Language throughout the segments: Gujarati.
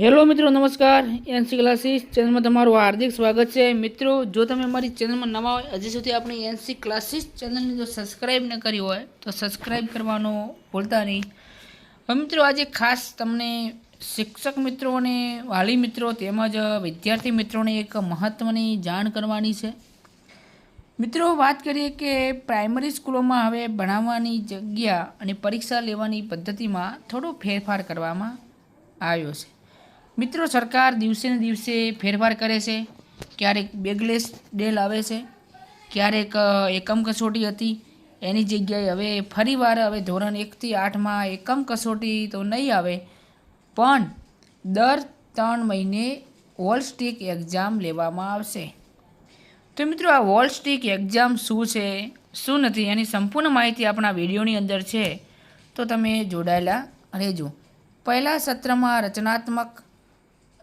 હેલો મિત્રો, નમસ્કાર. એનસી ક્લાસીસ ચેનલમાં તમારું હાર્દિક સ્વાગત છે. મિત્રો, જો તમે અમારી ચેનલમાં નવા હોય, હજી સુધી આપણી એનસી ક્લાસીસ ચેનલને જો સબસ્ક્રાઈબ ન કરી હોય, તો સબસ્ક્રાઈબ કરવાનું ભૂલતા નહીં. હવે મિત્રો, આજે ખાસ તમને શિક્ષક મિત્રો અને વાલી મિત્રો તેમજ વિદ્યાર્થી મિત્રોને એક મહત્ત્વની જાણ કરવાની છે. મિત્રો, વાત કરીએ કે પ્રાઇમરી સ્કૂલોમાં હવે ભણાવવાની જગ્યા અને પરીક્ષા લેવાની પદ્ધતિમાં થોડો ફેરફાર કરવામાં આવ્યો છે. મિત્રો, સરકાર દિવસે ને દિવસે ફેરફાર કરે છે. ક્યારેક બેગલેસ ડેલ આવે છે. ક્યારેક એકમ કસોટી હતી. એની જગ્યાએ હવે ફરીવાર હવે ધોરણ એકથી આઠમાં એકમ કસોટી તો નહીં આવે. પણ દર ત્રણ મહિને વોલ સ્ટીક એક્ઝામ લેવામાં આવશે. તો મિત્રો, આ વોલ સ્ટીક એક્ઝામ શું છે? શું નથી? એની સંપૂર્ણ માહિતી આપણા વિડીયોની અંદર છે. તો તમે જોડાયેલા રહેજો. પહેલા સત્રમાં રચનાત્મક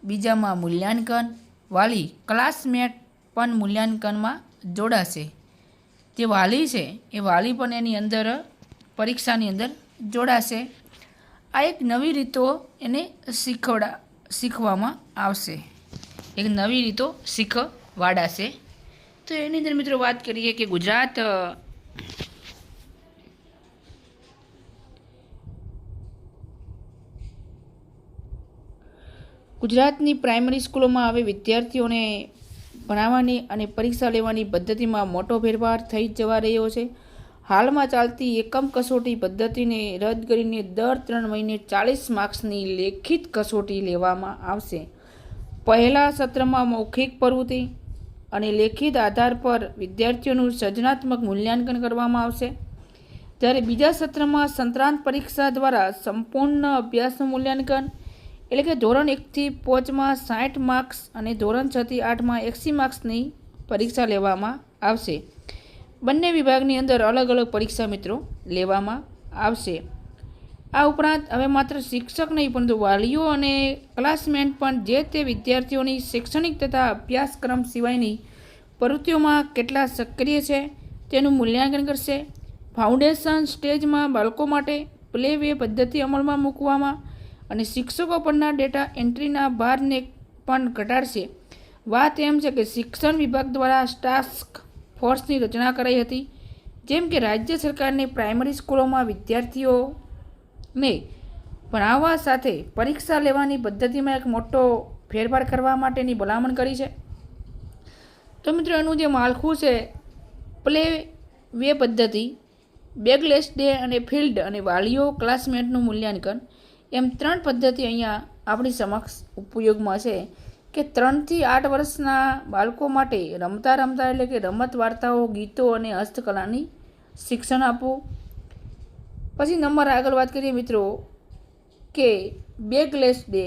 બીજામાં મૂલ્યાંકન, વાલી ક્લાસમેટ પણ મૂલ્યાંકનમાં જોડાશે. જે વાલી છે, એ વાલી પણ એની અંદર, પરીક્ષાની અંદર જોડાશે. આ એક નવી રીતો એને શીખવડા, શીખવામાં આવશે. એક નવી રીતો શીખવાડાશે. તો એની અંદર મિત્રો વાત કરીએ કે ગુજરાત ગુજરાતની પ્રાઇમરી સ્કૂલોમાં હવે વિદ્યાર્થીઓને ભણાવવાની અને પરીક્ષા લેવાની પદ્ધતિમાં મોટો ફેરફાર થઈ જવા રહ્યો છે. હાલમાં ચાલતી એકમ કસોટી પદ્ધતિને રદ કરીને દર ત્રણ મહિને ચાલીસ માર્ક્સની લેખિત કસોટી લેવામાં આવશે. પહેલા સત્રમાં મૌખિક પ્રવૃત્તિ અને લેખિત આધાર પર વિદ્યાર્થીઓનું સર્જનાત્મક મૂલ્યાંકન કરવામાં આવશે. જ્યારે બીજા સત્રમાં સંતરાંત પરીક્ષા દ્વારા સંપૂર્ણ અભ્યાસનું મૂલ્યાંકન એટલે કે ધોરણ એકથી પાંચમાં સાઠ માર્ક્સ અને ધોરણ છથી આઠમાં એંસી માર્ક્સની પરીક્ષા લેવામાં આવશે. બંને વિભાગની અંદર અલગ અલગ પરીક્ષા મિત્રો લેવામાં આવશે. આ ઉપરાંત હવે માત્ર શિક્ષક નહીં, પરંતુ વાલીઓ અને ક્લાસમેટ પણ જે તે વિદ્યાર્થીઓની શૈક્ષણિક તથા અભ્યાસક્રમ સિવાયની પ્રવૃત્તિઓમાં કેટલા સક્રિય છે, તેનું મૂલ્યાંકન કરશે. ફાઉન્ડેશન સ્ટેજમાં બાળકો માટે પ્લે વે પદ્ધતિ અમલમાં મૂકવામાં અને શિક્ષકો પરના ડેટા એન્ટ્રીના ભારને પણ ઘટાડશે. વાત એમ છે કે શિક્ષણ વિભાગ દ્વારા ટાસ્ક ફોર્સની રચના કરાઈ હતી, જેમ કે રાજ્ય સરકારને પ્રાઇમરી સ્કૂલોમાં વિદ્યાર્થીઓને ભણાવવા સાથે પરીક્ષા લેવાની પદ્ધતિમાં એક મોટો ફેરફાર કરવા માટેની ભલામણ કરી છે. તો મિત્રો, એનું જે માળખું છે, પ્લે વે પદ્ધતિ, બેગલેસ ડે અને ફિલ્ડ અને વાલીઓ ક્લાસમેટનું મૂલ્યાંકન એમ ત્રણ પદ્ધતિ અહીંયા આપણી સમક્ષ ઉપયોગમાં છે કે ત્રણથી આઠ વર્ષના બાળકો માટે રમતા રમતા એટલે કે રમત વાર્તાઓ, ગીતો અને હસ્તકલાની શિક્ષણ આપવું. પછી નંબર આગળ વાત કરીએ મિત્રો કે બેગલેસ ડે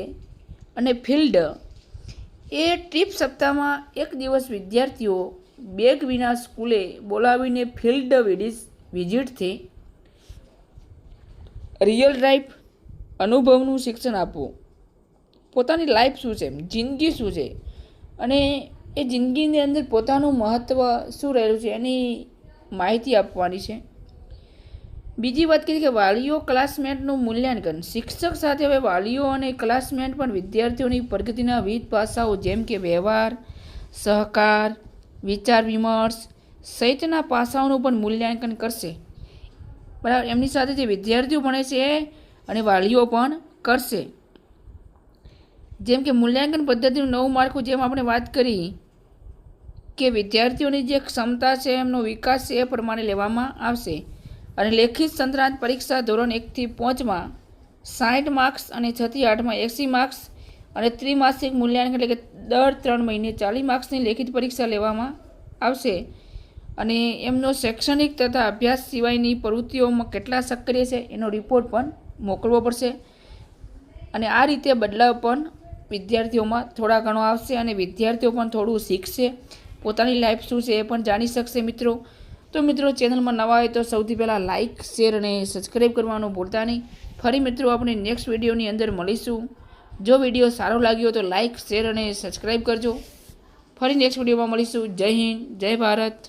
અને ફિલ્ડ. એ ટ્રીપ સપ્તાહમાં એક દિવસ વિદ્યાર્થીઓ બેગ વિના સ્કૂલે બોલાવીને ફિલ્ડ વિઝિટથી રિયલ લાઈફ અનુભવનું શિક્ષણ આપવું. પોતાની લાઈફ શું છે? જિંદગી શું છે? અને એ જિંદગીની અંદર પોતાનું મહત્ત્વ શું રહેલું છે? એની માહિતી આપવાની છે. બીજી વાત કરીએ કે વાલીઓ ક્લાસમેટનું મૂલ્યાંકન. શિક્ષક સાથે હવે વાલીઓ અને ક્લાસમેટ પણ વિદ્યાર્થીઓની પ્રગતિના વિવિધ પાસાઓ જેમ કે વ્યવહાર, સહકાર, વિચાર વિમર્શ, સહિતના પાસાઓનું પણ મૂલ્યાંકન કરશે. બરાબર? એમની સાથે જે વિદ્યાર્થીઓ ભણે છે અને વાલીઓ પણ કરશે. જેમ કે મૂલ્યાંકન પદ્ધતિનું નવું માળખું જેમ આપણે વાત કરી કે વિદ્યાર્થીઓની જે ક્ષમતા છે, એમનો વિકાસ છે એ પ્રમાણે લેવામાં આવશે. અને લેખિત સંતરાંત પરીક્ષા ધોરણ એકથી પાંચમાં સાઠ માર્ક્સ અને છથી આઠમાં એંસી માર્ક્સ અને ત્રિમાસિક મૂલ્યાંકન એટલે કે દર ત્રણ મહિને ચાલીસ માર્ક્સની લેખિત પરીક્ષા લેવામાં આવશે. અને એમનો શૈક્ષણિક તથા અભ્યાસ સિવાયની પ્રવૃત્તિઓમાં કેટલા સક્રિય છે એનો રિપોર્ટ પણ મોકલવો પડશે. અને આ રીતે બદલાવ પણ વિદ્યાર્થીઓમાં થોડા ઘણો આવશે અને વિદ્યાર્થીઓ પણ થોડું શીખશે. પોતાની લાઈફ શું છે એ પણ જાણી શકશે મિત્રો. તો મિત્રો ચેનલમાં નવા હોય તો સૌથી પહેલાં લાઇક શેર અને સબસ્ક્રાઈબ કરવાનું ભૂલતા નહીં. ફરી મિત્રો, આપણે નેક્સ્ટ વિડીયોની અંદર મળીશું. જો વીડિયો સારો લાગ્યો તો લાઇક શેર અને સબસ્ક્રાઈબ કરજો. ફરી નેક્સ્ટ વિડીયોમાં મળીશું. જય હિન્દ, જય ભારત.